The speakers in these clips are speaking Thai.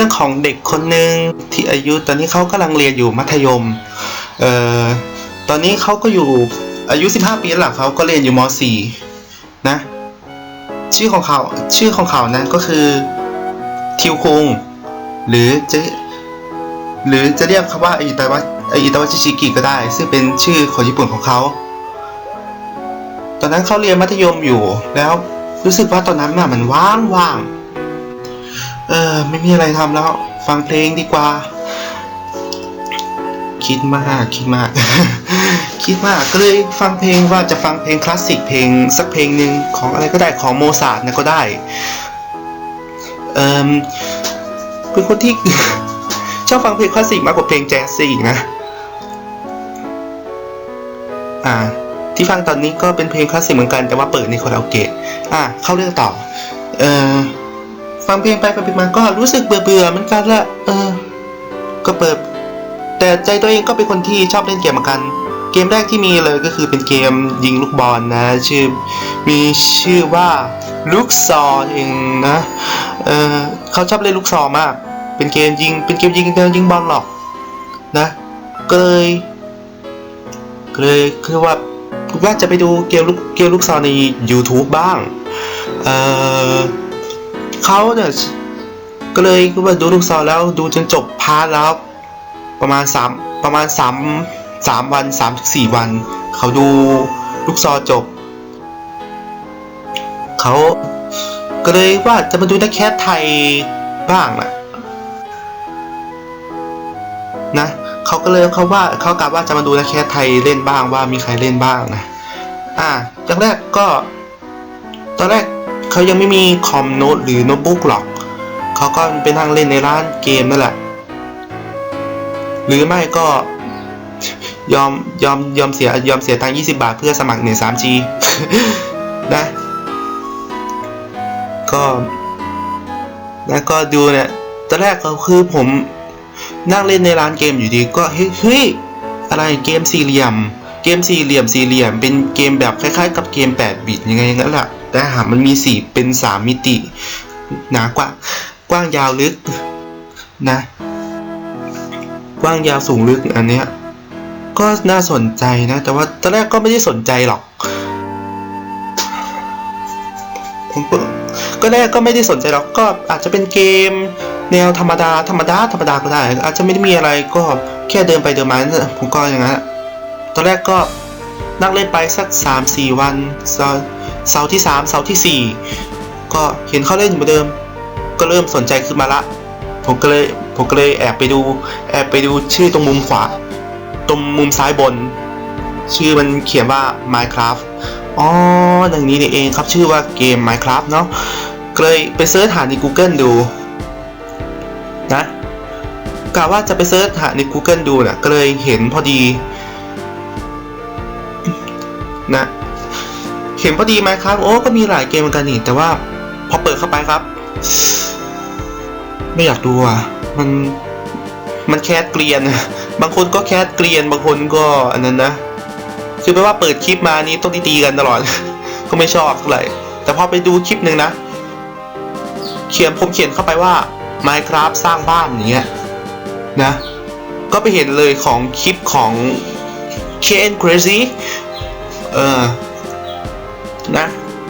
รื่องของเด็กคนหนึ่งที่อายุตอนนี้เขากำลังเรียนอยู่มัธยมเอ่อตอนนี้เขาก็อยู่อายุ 15 ปีแล้วเขาก็เรียนอยู่ม .4 นะ ชื่อของเขาชื่อของเขานั้นก็คือทิวคุงหรือจะหรือจะเรียกเขาว่าอิตาวะอิตาวะชิชิกิก็ได้ ซึ่งเป็นชื่อของญี่ปุ่นของเขาตอนนั้นเขาเรียนมัธยมอยู่แล้วรู้สึกว่าตอนนั้นน่ะมันว่างว่าง เออ ไม่มีอะไรทำแล้ว ฟังเพลงดีกว่า คิดมากคิดมาก คิดมากก็เลยฟังเพลงว่าจะฟังเพลงคลาสสิกเพลงสักเพลงหนึ่งของอะไรก็ได้ของโมซาร์ทนะก็ได้เออเป็นคนที่ชอบฟังเพลงคลาสสิกมากกว่าเพลงแจ๊สซะอีกนะอ่า ที่ฟังตอนนี้ก็เป็นเพลงคลาสสิกเหมือนกันแต่ว่าเปิดในคาราโอเกะอะเข้าเรื่องต่อ เออ ฟังเพลงไปฟังเพลงมาก็รู้สึกเบื่อเบื่อเหมือนกันละเออ ก็เปิด แต่ใจตัวเองก็เป็นคนที่ชอบเล่นเกมเหมือนกัน เกมแรกที่มีเลยก็คือเป็นเกมยิงลูกบอลนะ ชื่อมีชื่อว่าลูกซอเองนะเออเขาชอบเล่นลูกซอมาก เป็นเกมยิง เป็นเกมยิงยิงบอลหรอกนะก็เลยก็เลยคือว่าว่าจะไปดูเกมลูกเกมลูกซอใน YouTube บ้าง เออ เขาเนี่ยก็เลยคือว่าดูลูกซอแล้วดูจนจบพาร์ทแล้วประมาณสามประมาณสามสามวันสามถึงสี่วัน เขาดูลูกซอจบ เขาก็เลยว่าจะมาดูนักแคสไทยบ้างนะนะเขาก็เลยเขาว่าเขากะว่าจะมาดูนักแคสไทยเล่นบ้างว่ามีใครเล่นบ้างนะ อะอย่างแรกก็ ตอนแรก เขายังไม่มีคอมโน้ตหรือโน้ตบุ๊กหรอก เขาก็ไปนั่งเล่นในร้านเกมนั่นแหละ หรือไม่ก็ยอมยอมยอมเสียยอมเสียตังค์20 บาทเพื่อสมัครเน็ต 3G นะ ก็แล้วก็ดูเนี่ยตอนแรกก็คือผมนั่งเล่นในร้านเกมอยู่ดีก็เฮ้ยอะไรเกมสี่เหลี่ยม กมสี่เหลี่ยมสี่เหลี่ยมเป็นเกมแบบคล้ายๆ กับเกม 8 บิตยังไงงั้นแหละแต่หากมันมีสี่เป็น 3 มิติหนากว่ากว้างยาวลึกนะ กว้างยาวสูงลึกอันเนี้ยก็น่าสนใจนะ แต่ว่าตอนแรกก็ไม่ได้สนใจหรอกผมก็แรกก็ไม่ได้สนใจหรอกก็อาจจะเป็นเกม แนวธรรมดาธรรมดาธรรมดาก็ได้ อาจจะไม่ได้มีอะไรก็แค่เดินไปเดินมาผมก็อย่างนั้น อะตอนแรกก็นั่งเล่นไปสักสามสี่วัน เสาร์เสาร์ที่สามเสาร์ที่สี่ก็เห็นเขาเล่นอยู่เหมือนเดิม ก็เริ่มสนใจขึ้นมาละ ผมก็เลยผมก็เลยแอบไปดู แอบไปดูชื่อตรงมุมขวา ตรงมุมซ้ายบน ชื่อมันเขียนว่า Minecraft อ๋อดังนี้นี่เองครับชื่อว่าเกม Minecraft เนาะก็เลยไปเซิร์ชหาใน Google ดูนะกะว่าจะไปเซิร์ชหาใน Google ดูนะก็เลยเห็นพอดี เห็นพอดีไหมครับ โอ้ก็มีหลายเกมเหมือนกันนี่แต่ว่าพอเปิดเข้าไปครับ ไม่อยากดูอะ มันมันแคสเกลียน บางคนก็แคสเกลียน บางคนก็อันนั้นนะ คือแปลว่าเปิดคลิปมานี้ต้องตีกันตลอด ก็ไม่ชอบเท่าไหร่ แต่พอไปดูคลิปหนึ่งนะ เขียนผมเขียนเข้าไปว่า Minecraft สร้างบ้านอย่างเงี้ยนะ ก็ไปเห็นเลยของคลิปของ KN Crazy เออ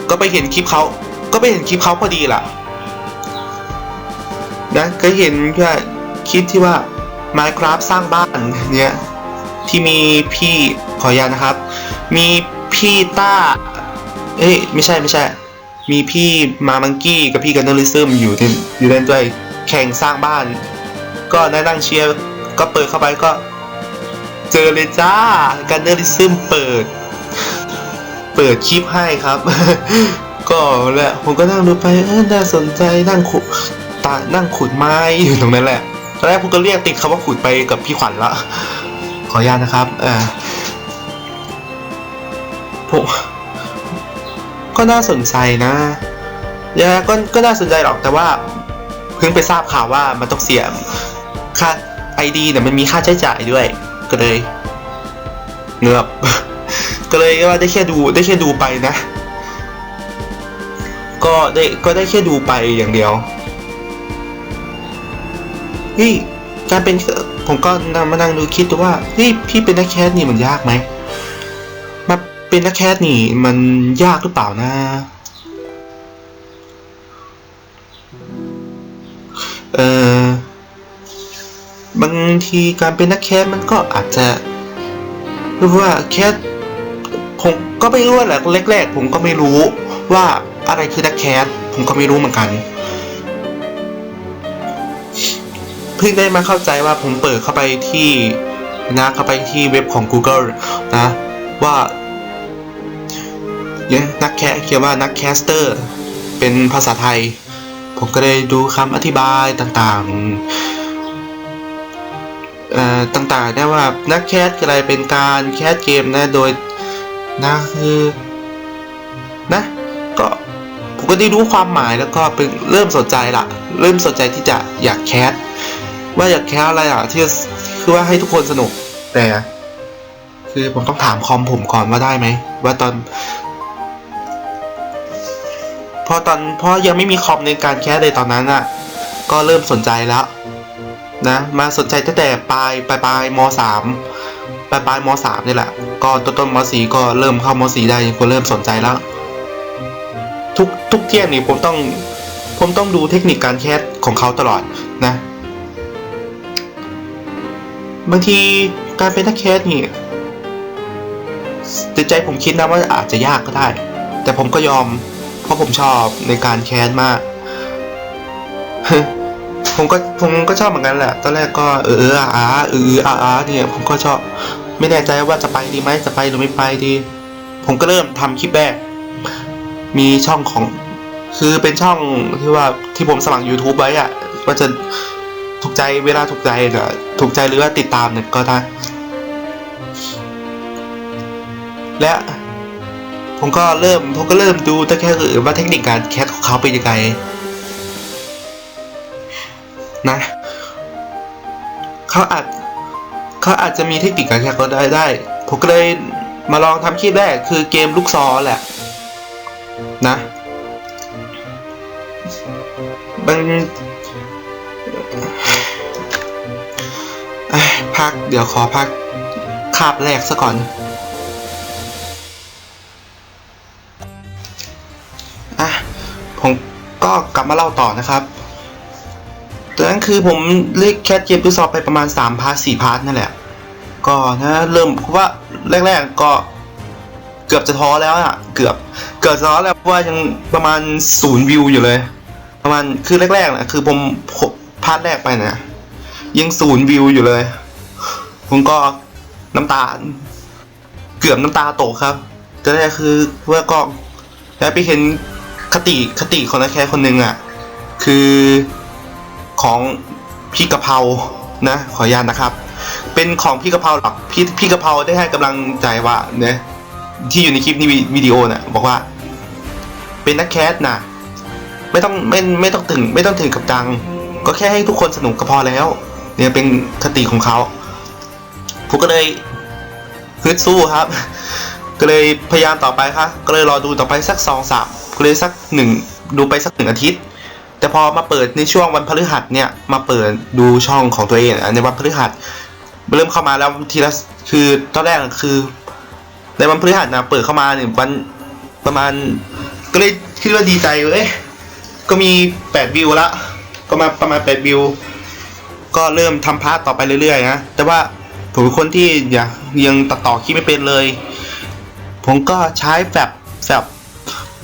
ก็ไปเห็นคลิปเขาก็ไปเห็นคลิปเขาพอดีล่ะนะก็เห็นแค่คลิปที่ว่า Minecraft สร้างบ้านเนี่ยที่มีพี่ขออนุญาตนะครับ มีพี่ต้า เอ้ยไม่ใช่ไม่ใช่ มีพี่มามังกี้กับพี่กันนอริซึมอยู่ในอยู่ในด้วยแข่งสร้างบ้าน ก็ได้นั่งเชียร์ก็เปิดเข้าไปก็ เจอเลยจ้ากันเนอริซึมเปิด เปิดคลิปให้ครับ ก็แหละผมก็นั่งดูไปเออน่าสนใจนั่งขุดตานั่งขุดไม้อยู่ตรงนั้นแหละตอนแรกผมก็เรียกติดคำว่าขุดไปกับพี่ขวัญละขออนุญาตนะครับเออผมก็น่าสนใจนะยาก็ก็น่าสนใจหรอกแต่ว่า เพิ่งไปทราบข่าวว่ามันต้องเสียค่าไอดีเนี่ยมันมีค่าใช้จ่ายด้วย ก็เลยเงือบ ก็เลยว่าได้แค่ดูได้แค่ดูไปนะ ก็ได้ก็ได้แค่ดูไปอย่างเดียวเฮ้ยการเป็นผมก็นั่งมานั่งดูคิดว่าเฮ้ยพี่เป็นนักแคสนี่มันยากไหมมาเป็นนักแคสนี่มันยากหรือเปล่านะเออบางทีการเป็นนักแคสมันก็อาจจะเรียกว่าแคส ผมก็ไม่รู้แหละแรกๆ ผมก็ไม่รู้ว่าอะไรคือนักแคสผมก็ไม่รู้เหมือนกันเพิ่งได้มาเข้าใจว่าผมเปิดเข้าไปที่นะเข้าไปที่เว็บของ Google นะว่าเนี่ยนักแคสเขียนว่านักแคสเตอร์ เป็นภาษาไทย ผมก็ได้ดูคำอธิบายต่างๆเอ่อต่างๆ ได้ว่านักแคสอะไรเป็นการแคสเกมนะ โดย นะคือนะ ก็ผมก็ได้รู้ความหมายแล้วก็เป็นเริ่มสนใจละเริ่มสนใจที่จะอยากแคสว่าอยากแคสอะไรอะที่คือว่าให้ทุกคนสนุกแต่ คือผมต้องถามคอมผมก่อนว่าได้ไหมว่าตอนพอตอนพราะยังไม่มีคอมในการแคสเลยตอนนั้นอะ ก็เริ่มสนใจแล้วนะ มาสนใจตั้งแต่ปลายปลายปลายมสาม ปลายปลายมสามนี่แหละ ก็ต้นต้นมสี่ก็เริ่มเข้ามสี่ได้ก็เริ่มสนใจแล้ว ทุกทุกเที่ยงนี่ผมต้อง ผมต้องดูเทคนิคการแคสของเขาตลอดนะ บางทีการเป็นนักแคสนี่แต่ใจผมคิดนะว่าอาจจะยากก็ได้ แต่ผมก็ยอม เพราะผมชอบในการแคสมากผมก็ผมก็ชอบเหมือนกันแหละ ตอนแรกก็เอออาอาเออเอออาอาเนี่ยผมก็ชอบ ไม่แน่ใจว่าจะไปดีไหมจะไปหรือไม่ไปดี ผมก็เริ่มทำคลิปแรก มีช่องของ คือเป็นช่องที่ว่าที่ผมสมัคร YouTube ไว้อะว่าจะถูกใจเวลาถูกใจเนี่ยถูกใจหรือว่าติดตามเนี่ยก็ได้ และผมก็เริ่มผมก็เริ่มดูแต่แค่คือว่าเทคนิคการแคสของเขาเป็นยังไงนะเขาอาจ เขาอาจจะมีเทคนิคการแคสก็ได้ได้ ผมก็เลยมาลองทำคลิปแรกคือเกมลูกซอแหละ นะมันเอ้พักเดี๋ยวขอพักคาบแรกซะก่อนอะผมก็กลับมาเล่าต่อนะครับ ตอนนั้นคือผมเล่นแคทเกมดูซอไปประมาณ3พาร์ท4พาร์ทนั่นแหละ ก็นะเริ่มเพราะว่าแรกๆก็เกือบจะท้อแล้วอะเกือบเกือบท้อแล้วเพราะว่ายังประมาณศูนย์วิวอยู่เลย ประมาณคือแรกๆนะคือผมพาร์ทแรกไปนะยังศูนย์วิวอยู่เลย ผมก็น้ำตา เกือบน้ำตาตกครับตอนแรกคือว่าก็แล้วไปเห็นคติคติของนักแคสคนหนึ่งอะคือ ของพี่กะเพรานะ ขออนุญาตนะครับ เป็นของพี่กะเพราหรอกพี่พี่กะเพราได้ให้กำลังใจว่าเนี่ยที่อยู่ในคลิปนี้วิดีโอน่ะบอกว่า เป็นนักแคสนะไม่ต้องไม่ไม่ต้องถึง ไม่ต้องถึงกับดัง ก็แค่ให้ทุกคนสนุกก็พอแล้ว เนี่ยเป็นคติของเขาผมก็เลยฮึดสู้ครับ ก็เลยพยายามต่อไปครับก็เลยรอดูต่อไปสักสองสามก็เลยสักหนึ่งดูไปสักหนึ่งอาทิตย์ แต่พอมาเปิดในช่วงวันพฤหัสเนี่ยมาเปิดดูช่องของตัวเองอะในวันพฤหัสเริ่มเข้ามาแล้วทีละคือตอนแรกคือ ในวันพฤหัสนะเปิดเข้ามาเนี่ยวันประมาณก็เลยคิดว่าดีใจเอ้ยก็มีแปดวิวละก็มาประมาณแปดวิวก็เริ่มทำพาร์ทต่อไปเรื่อยๆนะแต่ว่าผมเป็นคนที่อยากยังตัดต่อคลิปไม่เป็นเลย ผมก็ใช้แฟบแฟบ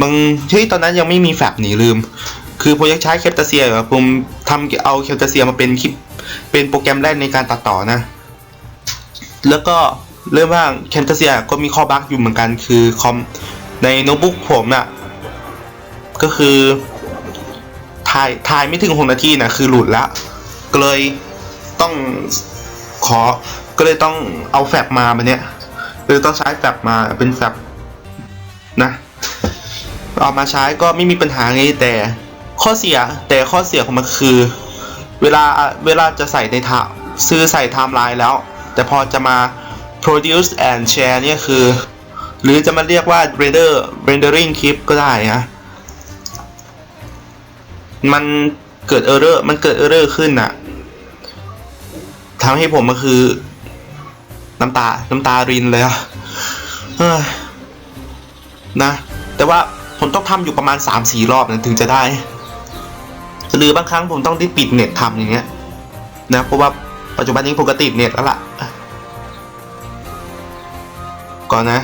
บางที่ตอนนั้นยังไม่มีแฟบหนีลืม คือผมยังใช้แคปตาเซียอยู่ผมทำเอาแคปตาเซียมาเป็นคลิป เป็นโปรแกรมแรกในการตัดต่อนะ แล้วก็เริ่มว่าแคปตาเซียก็มีข้อบั๊กอยู่เหมือนกัน คือคอมในโน้ตบุ๊กผมน่ะก็คือถ่ายถ่ายไม่ถึงหกนาทีนะคือหลุดละก็เลยต้องขอก็เลยต้องเอาแฟบมาแบบเนี้ยเลยต้องใช้แฟบมาเป็นแฟบนะเอามาใช้ก็ไม่มีปัญหาไงแต่ ข้อเสียแต่ข้อเสียของมันคือ เวลาเวลาจะใส่ในทาซื้อใส่ไทม์ไลน์แล้ว แต่พอจะมา produce and share เนี่ยคือ หรือจะมาเรียกว่า render rendering คลิปก็ได้นะ มันเกิด error มันเกิด error ขึ้นน่ะทำให้ผมก็คือ น้ำตา น้ำตารินเลยอะเฮ้นะ แต่ว่าผมต้องทำอยู่ประมาณ 3-4 รอบนะถึงจะได้ หรือบางครั้งผมต้องได้ปิดเน็ตทำอย่างเงี้ยนะเพราะว่าปัจจุบันนี้ผมก็ติดเน็ตแล้วล่ะก่อนนะ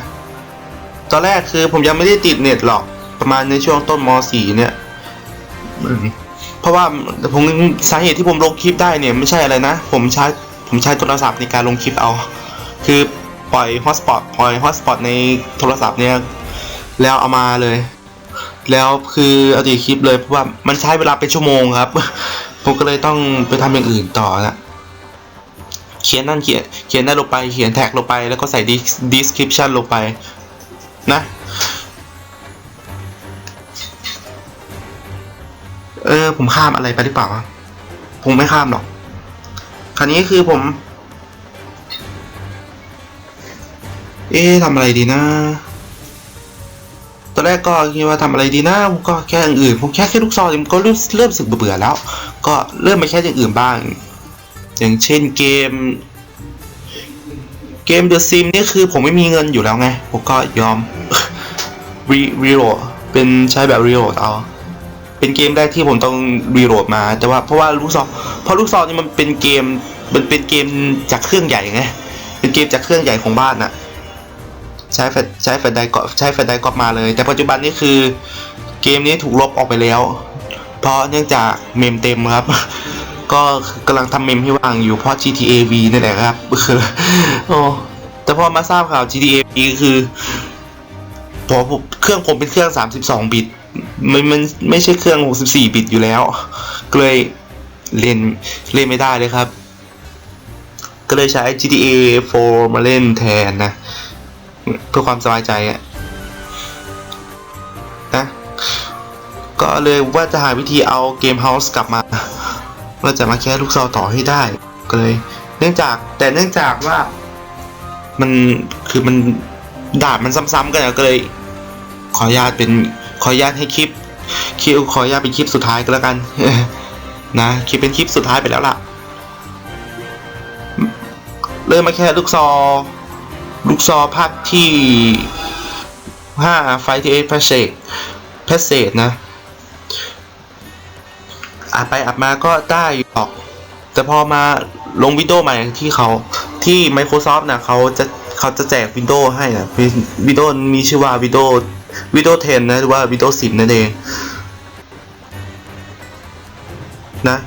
ตอนแรกคือผมยังไม่ได้ติดเน็ตหรอกประมาณในช่วงต้นม .4 เนี่ยเพราะว่าผมสาเหตุที่ผมลงคลิปได้เนี่ยไม่ใช่อะไรนะ ผมใช้ผมใช้โทรศัพท์ในการลงคลิปเอา คือปล่อยฮอตสปอตปล่อยฮอตสปอตในโทรศัพท์เนี่ยแล้วเอามาเลย แล้วคือเอาตีคลิปเลยเพราะว่ามันใช้เวลาเป็นชั่วโมงครับ ผมก็เลยต้องไปทำอย่างอื่นต่อนะเขียนนั่นเขียนเขียนได้ลงไปเขียนแท็กลงไปแล้วก็ใส่ description ลงไปนะ เออผมข้ามอะไรไปหรือเปล่าผมไม่ข้ามหรอก คราวนี้คือผม เอ๊ะทำอะไรดีนะ ตอนแรกก็คิดว่าทำอะไรดีนะผมก็แค่อย่างอื่นผมแค่แค่ลูกซองผมก็เริ่มเริ่มสึกเบื่อแล้ว ก็เริ่มไปแค่อย่างอื่นบ้าง อย่างเช่นเกม เกม The Sim นี่คือผมไม่มีเงินอยู่แล้วไง ผมก็ยอมรีรีโหลดเป็นใช้แบบรีโหลดเอาเป็นเกมแรกที่ผมต้องรีโหลดมา แต่ว่าเพราะว่าลูกซองเพราะลูกซองนี่มันเป็นเกมมันเป็นเกมจากเครื่องใหญ่ไงเป็นเกมจากเครื่องใหญ่ของบ้านน่ะ ใช้แฟลชใช้แฟลชไดก็ใช้แฟลชไดก็มาเลย แต่ปัจจุบันนี้คือเกมนี้ถูกลบออกไปแล้ว เพราะเนื่องจากเมมเต็มครับ ก็กำลังทำเมมให้ว่างอยู่เพราะ GTA V นี่แหละครับคือโอ้แต่พอมาทราบข่าว GTA V คือพอผมเครื่องผมเป็นเครื่อง 32 บิตมันมันไม่ใช่เครื่อง 64 บิตอยู่แล้วก็เลยเล่นเล่นไม่ได้เลยครับ ก็เลยใช้ GTA 4 มาเล่นแทนนะ เพื่อความสบายใจอะนะก็เลยว่าจะหาวิธีเอาเกมเฮาส์กลับมาว่าจะมาแค่ลูกซอต่อให้ได้ก็เลย เนื่องจากแต่เนื่องจากว่ามันคือมันดาบมันซ้ำๆกันก็เลย ขออนุญาตเป็นขออนุญาตให้คลิปคลิปขออนุญาตเป็นคลิปสุดท้ายก็แล้วกันนะคลิปเป็นคลิปสุดท้ายไปแล้วล่ะ เริ่มมาแค่ลูกซอ ลูกซอภาคที่ห้าไฟที่เอฟเศษแพสเซจนะอัดไปอัดมาก็ได้อยู่หรอก แต่พอมาลงวิดีโอใหม่ที่เขาที่ Microsoft นะเขาจะเขาจะแจกวิดีโอให้นะวิดีโอมีชื่อว่าวิดโอวิดีโอ10นะหรือว่าวิดีโอ10นั่นเองนะ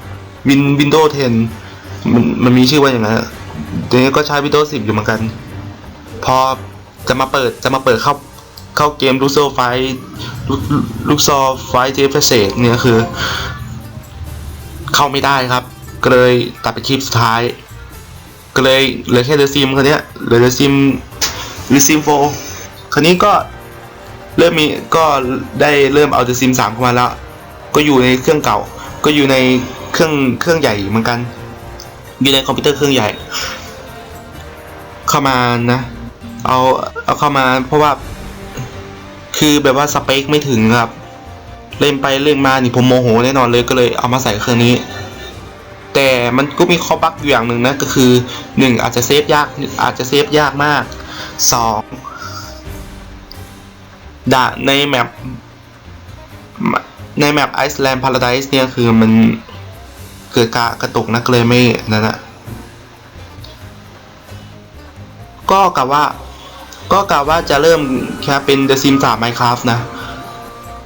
วินวินโดว์10มันมันมีชื่อว่าอย่างนั้นเดี๋ยวก็ใช้วิดีโอ10อยู่เหมือนกัน พอจะมาเปิดจะมาเปิดเข้าเข้าเกมลูโซไฟลูกซอไฟเจฟเซตเนี่ยคือ เข้าไม่ได้ครับก็เลยตัดไปคลิปสุดท้าย ก็เลยเหลือแค่เดซิมคนนี้เหลือเดซิมหรือซิมโฟคนนี้ก็เริ่มมีก็ได้เริ่มเอาเดซิมสามเข้ามาแล้ว ก็อยู่ในเครื่องเก่า ก็อยู่ในเครื่องเครื่องใหญ่เหมือนกัน อยู่ในคอมพิวเตอร์เครื่องใหญ่ เข้ามานะ เอาเอาเข้ามาเพราะว่า คือแบบว่าสเปคไม่ถึงครับ เล่นไปเล่นมานี่ผมโมโหแน่นอนเลยก็เลยเอามาใส่เครื่องนี้ แต่มันก็มีข้อบั๊กอยู่อย่างหนึ่งนะก็คือหนึ่งอาจจะเซฟยากอาจจะเซฟยากมากสองด่าในแมปในแมปไอซ์แลนด์พาราไดส์เนี่ยคือมันเกิดการกระตุกนะก็เลยไม่นั่นนะก็กะว่า ก็กะว่าจะเริ่มแค่เป็น The Sims 3 Minecraft นะ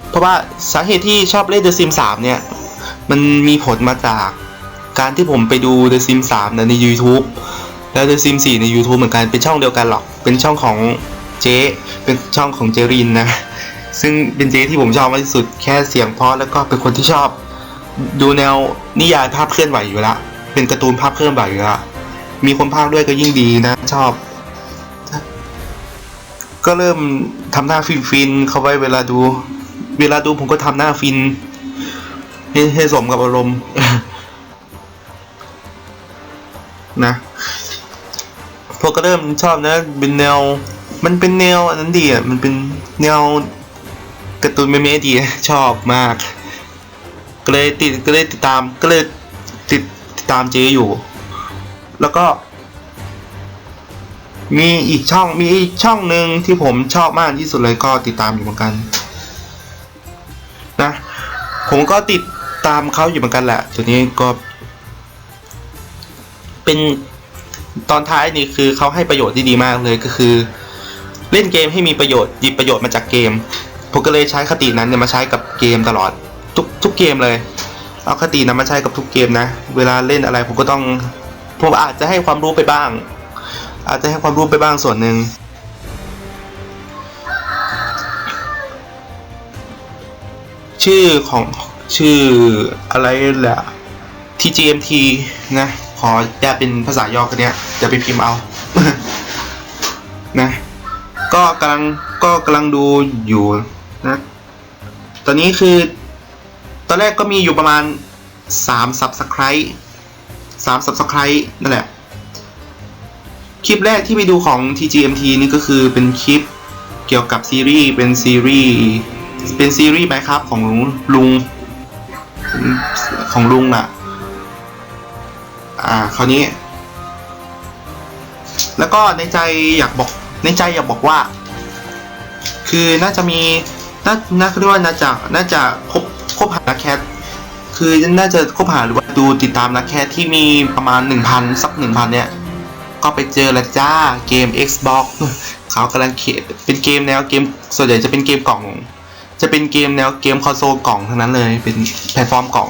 เพราะว่าสาเหตุที่ชอบเล่น The Sims 3 เนี่ย มันมีผลมาจากการที่ผมไปดู The Sims 3 นะใน YouTube แล้ว The Sims 4 ใน YouTube เหมือนกันเป็นช่องเดียวกันหรอก เป็นช่องของเจ๊เป็นช่องของเจรินนะ ซึ่งเป็นเจ๊ที่ผมชอบมากที่สุดแค่เสียงเพราะแล้วก็เป็นคนที่ชอบดูแนวนิยายภาพเคลื่อนไหวอยู่ละเป็นการ์ตูนภาพเคลื่อนไหวอยู่ละมีคนภาคด้วยก็ยิ่งดีนะ ชอบ ก็เริ่มทำหน้าฟินฟินๆเข้าไว้เวลาดู เวลาดูผมก็ทำหน้าฟินให้ให้สมกับอารมณ์นะพวกก็เริ่มชอบนะเป็นแนว มันเป็นแนวอันนั้นดีอะมันเป็นแนวการ์ตูนเมๆดีชอบมาก ก็เลยติดก็เลยติดตามก็เลยติดติดตามเจอยู่ แล้วก็ มีอีกช่องมีอีกช่องหนึ่งที่ผมชอบมากที่สุดเลยก็ติดตามอยู่เหมือนกันนะผมก็ติดตามเขาอยู่เหมือนกันแหละตัวนี้ก็ เป็นตอนท้ายนี่คือเขาให้ประโยชน์ที่ดีมากเลยก็คือ เล่นเกมให้มีประโยชน์หยิบประโยชน์มาจากเกมผมก็เลยใช้คตินั้นเนี่ยมาใช้กับเกมตลอดทุกทุกเกมเลย เอาคตินั้นมาใช้กับทุกเกมนะ เวลาเล่นอะไรผมก็ต้องผมอาจจะให้ความรู้ไปบ้าง อาจจะให้ความรู้ไปบ้างส่วนหนึ่งชื่อของชื่ออะไรแหละ TGMT นะ ขอแยกเป็นภาษาย่อกันเนี้ยจะไปพิมพ์เอา นะ ก็กำลังก็กำลังดูอยู่นะ ตอนนี้คือ ตอนแรกก็มีอยู่ประมาณ 3 subscribe 3 subscribe นั่นแหละ คลิปแรกที่ไปดูของ TGMT นี่ก็คือเป็นคลิปเกี่ยวกับซีรีส์เป็นซีรีส์เป็นซีรีส์ไหมครับของลุงของลุงน่ะ อ่าคราวนี้ แล้วก็ในใจอยากบอกในใจอยากบอกว่า คือน่าจะมีน่าน่าเรียกว่าน่าจะน่าจะคบคบหานักแคทคือน่าจะคบหาหรือว่าดูติดตามนักแคทที่มีประมาณ 1,000สัก1,000เนี่ย ก็ไปเจอละจ้าเกม Xbox เขากำลังเขียนเป็นเกมแนวเกมส่วนใหญ่จะเป็นเกมกล่อง จะเป็นเกมแนวเกมคอนโซลกล่องทั้งนั้นเลยเป็นแพลตฟอร์มกล่อง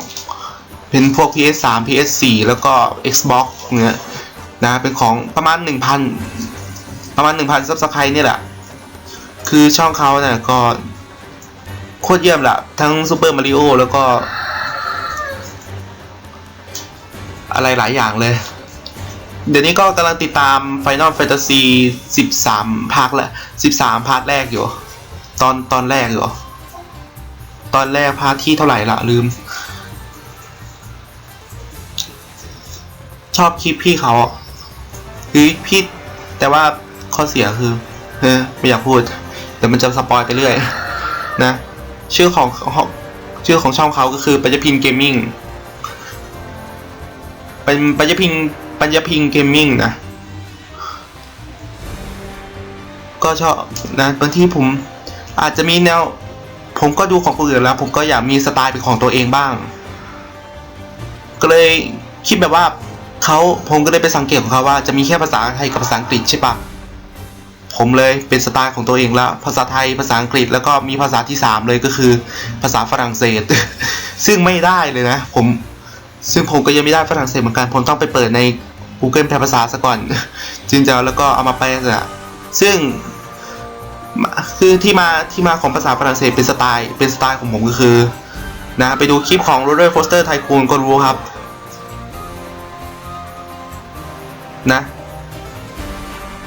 เป็นพวก PS3 PS4 แล้วก็ Xbox เนี่ยนะเป็นของประมาณ 1,000 ประมาณ 1,000ซับสไครต์เนี่ยแหละ คือช่องเขาเนี่ยก็โคตรเยี่ยมละทั้งซูเปอร์มาริโอแล้วก็ อะไรหลายอย่างเลย เดี๋ยวนี้ก็กำลังติดตาม Final Fantasy 13 ภาคละ13พาร์ทแรกอยู่ ตอนตอนแรกอยู่ ตอนแรกพาร์ทที่เท่าไหร่ละลืม ชอบคลิปพี่เขาอะคือพี่แต่ว่าข้อเสียคือเออไม่อยากพูดเดี๋ยวมันจะสปอยไปเรื่อย นะ ชื่อของชื่อของช่องเขาก็คือปัญญพินเกมมิ่งเป็นปัญญพิน ปัญญพินเกมมิ่งนะ ก็ชอบนะบางทีผมอาจจะมีแนว ผมก็ดูของคนอื่นแล้ว ผมก็อยากมีสไตล์เป็นของตัวเองบ้าง ก็เลยคิดแบบว่าเขาผมก็เลยไปสังเกตของเขาว่าจะมีแค่ภาษาไทยกับภาษาอังกฤษใช่ปะผมเลยเป็นสไตล์ของตัวเองแล้วภาษาไทยภาษาอังกฤษแล้วก็มีภาษาที่สามเลยก็คือ ภาษาฝรั่งเศส ซึ่งไม่ได้เลยนะ ผม ซึ่งผมก็ยังไม่ได้ฝรั่งเศสเหมือนกัน ผมต้องไปเปิดใน Google แปลภาษาซะก่อน จึงจะแล้วก็เอามาแปลอะซึ่งคือที่มาที่มาของภาษาฝรั่งเศสเป็นสไตล์เป็นสไตล์ของผมก็คือนะไปดูคลิปของ Roller Coaster Tycoon ก็รู้ครับนะ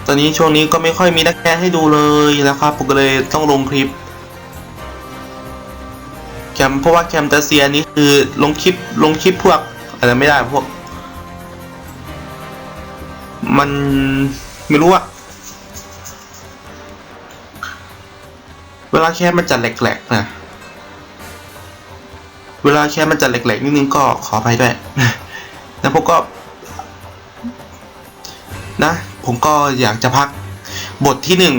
ตอนนี้ช่วงนี้ก็ไม่ค่อยมีนักแคสให้ดูเลยนะครับผมก็เลยต้องลงคลิป มเพราะว่าแคมตาเซียนี่คือลงคลิปลงคลิปพวกอะไรไม่ได้พวก มันไม่รู้อะเวลาแคสมันจะแหลกๆนะเวลาแค่มันจะเล็กๆนิดนึงก็ขอไปด้วยแล้วผมก็ นะ ผมก็อยากจะพักบทที่หนึ่ง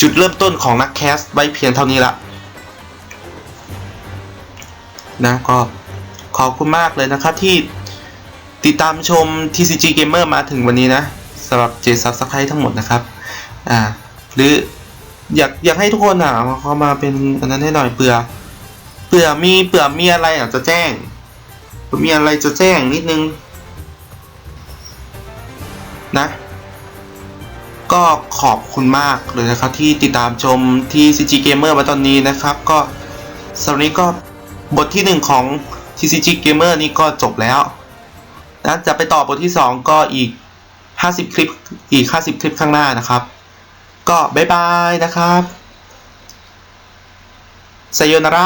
จุดเริ่มต้นของนักแคสไว้เพียงเท่านี้ละ นะก็ขอบคุณมากเลยนะครับที่ติดตามชม TCG Gamer มาถึงวันนี้นะสำหรับเจซับสไครทั้งหมดนะครับอ่าหรืออยากอยากให้ทุกคนอะเขามาเป็นอันนั้นให้หน่อยเผื่อเผื่อมีเผื่อมีอะไรอะจะแจ้งมีอะไรจะแจ้งนิดนึงนะ ก็ขอบคุณมากเลยนะครับที่ติดตามชม TCG Gamer มาตอนนี้นะครับ ก็สำหรับนี้ก็ บทที่หนึ่งของ TCG Gamer นี่ก็จบแล้วนะจะไปต่อบทที่สองก็อีก 50 คลิปอีก 50 คลิปข้างหน้านะครับ ก็บ๊ายบายนะครับไซโยนาระ